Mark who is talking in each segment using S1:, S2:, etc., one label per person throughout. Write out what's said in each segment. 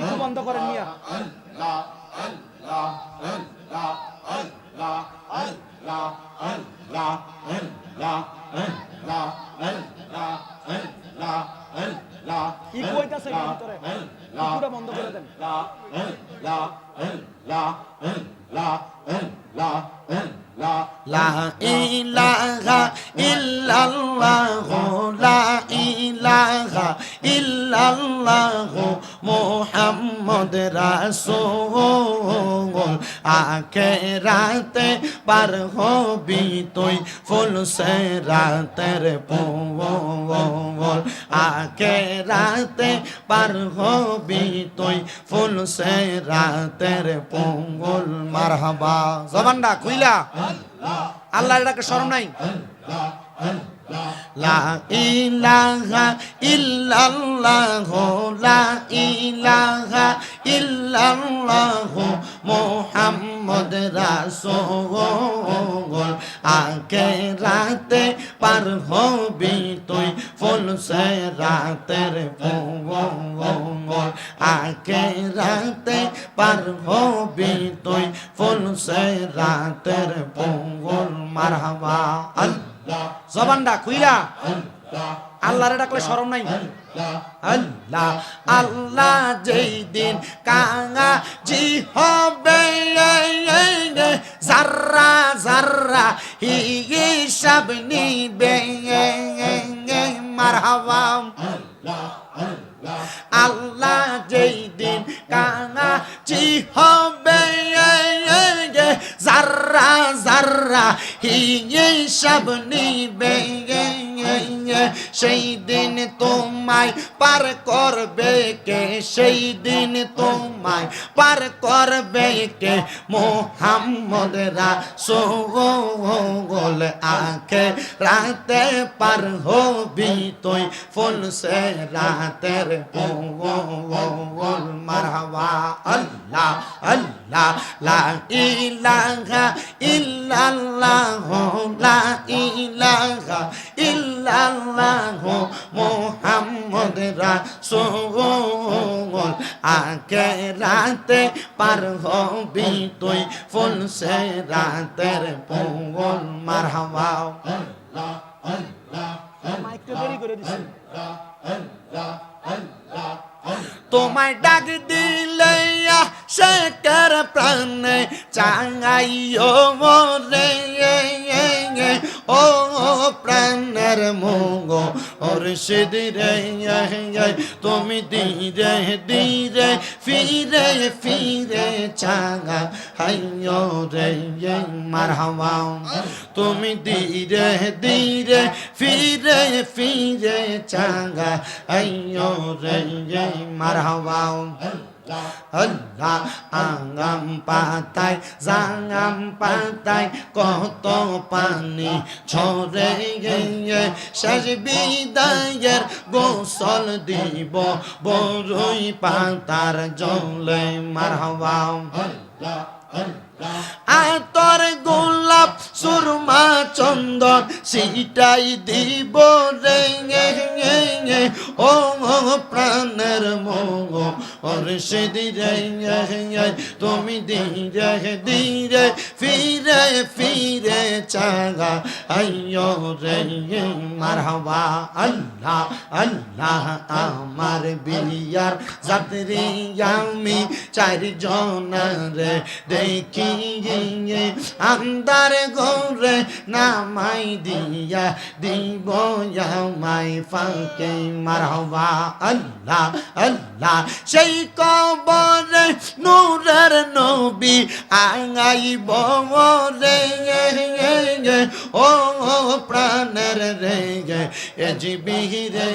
S1: একটু বন্ধ করেন মিয়া ইকো হইতাছে এটার ভিতরে ইকোটা বন্ধ করে দেন
S2: লা ইলাহা ইল্লাল্লাহ লা ইলাহা ইল্লাল্লাহ মুহাম্মদ রাসূল। আখেরাতে পার হবি তুই ফুল সে রাতের পোল আখেরাতে পার হবি তুই ফুল সে রাতের পোল মারহাবা। জবানটা খুইলা। আল্লাহ এটাকে স্মরণ নাই। লা ইলাহা ইল্লাল্লাহ লা ইলাহা ইল্লাল্লাহ মুহাম্মদ রাসূল আকে রাতে পার হবি তুই ফুল সে রাতের পোল আকে রাতে পার হবি তুই ফুল সে রাতের পোল মারহাবা আল্লাহ জবানটা খুইলা আল্লাহরে ডাকলে শরম নাই। আল্লাহ আল্লাহ যেই দিন কাঙা জি হবে জাররা জাররা হিসাব নিবে, মারহাবা। আল্লাহ যেই দিন কাঙা জি হবে জাররা জাররা হিসাব নিবে সেই দিন তোমায় পার করবে কে? সেই দিন তোমায় পার করবে কে? মোহাম্মদ রাসূল আখে রাতে পার হবি তুই ফুল সে রাতের মারহাবা। আল্লাহ আল্লাহ, লা ইলাহা ইল্লাল্লাহ। ইলাহা ইল্লাল্লাহ মুহাম্মদ রাসূল আকে রাতে পার হবি তুই ফুল সে রাতের
S1: মাইকটা দেরি করে দিছি।
S2: তোমায় ডাক দিলে কার প্রাণে চাঙাইও রে ওর সিদিরে তুমি ধীরে ধীরে ফিরে ফিরে চাঙা হাইও রে মারহাবা তুমি ধীরে ধীরে ফিরে ফিরে চাঙা হাইও রে মারহাবা আল্লাহ আঙ্গাম পাতায় জাঙ্গাম পাতায় কত পানি ছড়ে গিয়ে শেষ বিদায়ের গোসল দিব বড়ই পাতার জলে মারহাবা আতর গোলাপ, সুরমা, চন্দন, সিটাই দিব রে ও প্রাণের ওর সে দিরে তুমি ধীরে ধীরে, ফিরে ফিরে চাগা আইয়ো রে, মারহাবা, আল্লাহ আল্লাহ আমার বিয়ার যাত্রী আমি চারজন রে, দেখি আন্দার গোরে নামাই দিয়া দিব আমাই ফাঁকে, মারহবা, আল্লাহ আল্লাহ, সেই কবরে নূরের নবী আঙাইব রে ও প্রাণের রে এ জিবি রে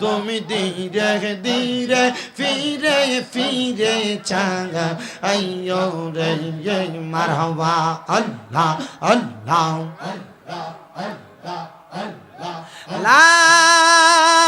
S2: তুমি ধীরে ধীরে, ফিরে ফিরে চাঙ্গা আইয়ো রে মারহবা, আল্লাহ আল্লাহ লা ইলাহা